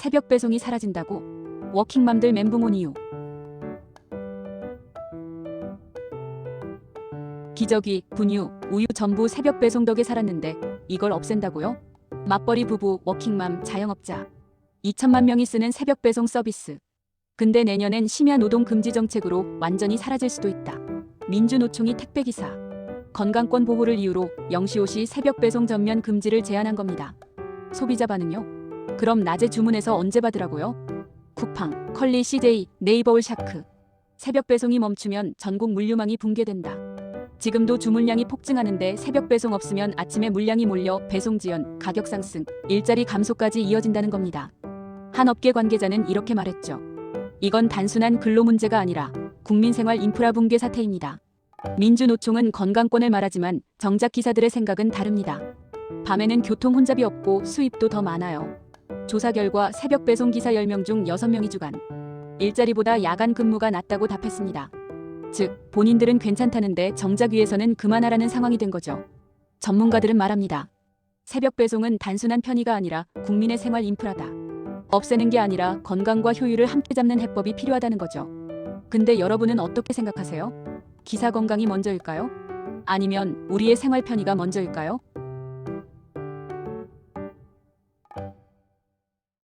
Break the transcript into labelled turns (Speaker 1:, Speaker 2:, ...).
Speaker 1: 새벽 배송이 사라진다고? 워킹맘들 멘붕 온 이유. 기저귀, 분유, 우유 전부 새벽 배송 덕에 살았는데 이걸 없앤다고요? 맞벌이 부부, 워킹맘, 자영업자. 2천만 명이 쓰는 새벽 배송 서비스. 근데 내년엔 심야 노동 금지 정책으로 완전히 사라질 수도 있다. 민주노총이 택배기사. 건강권 보호를 이유로 0시 5시 새벽 배송 전면 금지를 제한한 겁니다. 소비자 반응요? 그럼 낮에 주문해서 언제 받으라고요? 쿠팡, 컬리 CJ, 네이버울 샤크. 새벽 배송이 멈추면 전국 물류망이 붕괴된다. 지금도 주문량이 폭증하는데 새벽 배송 없으면 아침에 물량이 몰려 배송 지연, 가격 상승, 일자리 감소까지 이어진다는 겁니다. 한 업계 관계자는 이렇게 말했죠. 이건 단순한 근로 문제가 아니라 국민 생활 인프라 붕괴 사태입니다. 민주노총은 건강권을 말하지만 정작 기사들의 생각은 다릅니다. 밤에는 교통 혼잡이 없고 수입도 더 많아요. 조사 결과 새벽 배송 기사 10명 중 6명이 주간 일자리보다 야간 근무가 낫다고 답했습니다. 즉, 본인들은 괜찮다는데 정작 위에서는 그만하라는 상황이 된 거죠. 전문가들은 말합니다. 새벽 배송은 단순한 편의가 아니라 국민의 생활 인프라다. 없애는 게 아니라 건강과 효율을 함께 잡는 해법이 필요하다는 거죠. 근데 여러분은 어떻게 생각하세요? 기사 건강이 먼저일까요? 아니면 우리의 생활 편의가 먼저일까요?